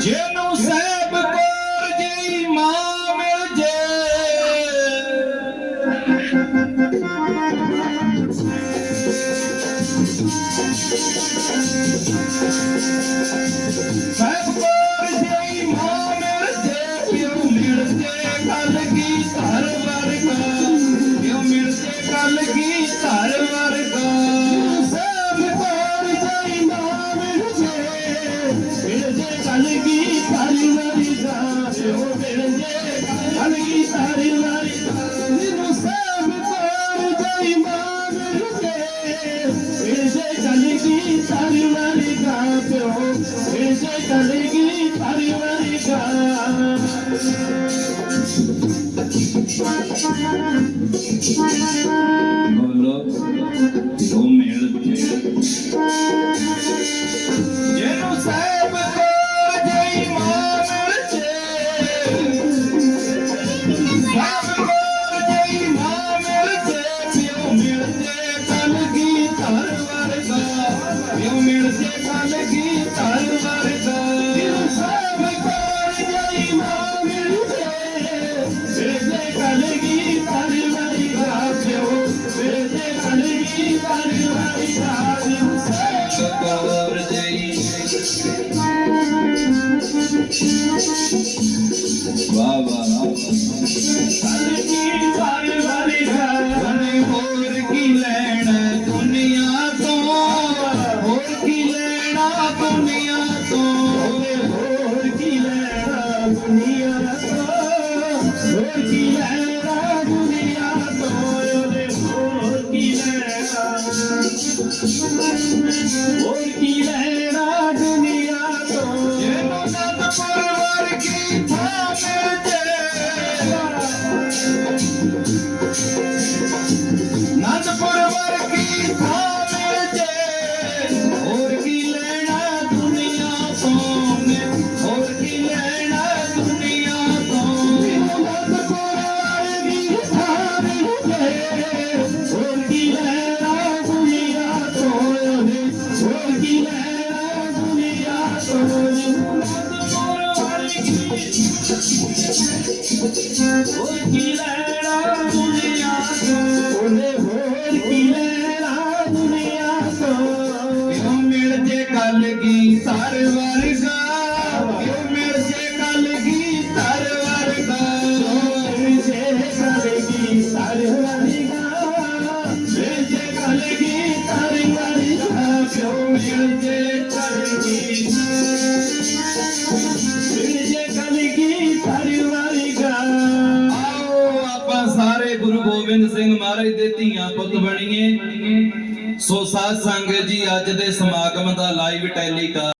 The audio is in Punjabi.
ਜਿਹਨੂੰ ਸਹਿਬ ਕੋਰ ਜੀ ਮਾਂ ਮਿਲ ਜੇ। ਸਹਿਬ ਕੋਰ ਜੀ ਮਾਂ এসে তাদেরকে পারিবারিক গোলক ও মেল ਵਾਹ ਵਾਹ ਸਾਡੇ ਕੀ ਘਰ ਵਾਲੀ ਘਰ ਹੋਰ ਕੀ ਲੈਣਾ ਦੁਨੀਆ ਤੋਂ ਹੋਰ ਕੀ ਲੈਣਾ ਦੁਨੀਆ ਤੋਂ ਹੋਰ ਕੀ ਲੈਣਾ ਦੁਨੀਆ ਤੋਂ? ਹੋਰ ਕੀ ਲੈਣਾ ਦੁਨੀਆ ਤੋਂ? ਹੋਰ ਕੀ ਲੈਣਾ? ਹੋਰ ਕੀ ਲੈਣਾ? Oh, yeah. ਹੋਰ ਕੀ ਲੈਣਾ ਦੁਨੀਆ ਤੋਂ ਮਿਲ ਜੇ ਗੱਲ ਕੀ ਸਰਵਰ ਮਹਾਰਾਜ ਦੇ ਧੀਆਂ ਪੁੱਤ ਬਣੀਏ। ਸੋ ਸਾਧ ਸੰਗਤ ਜੀ, ਅੱਜ ਦੇ ਸਮਾਗਮ ਦਾ ਲਾਈਵ ਟੈਲੀਕਾਸਟ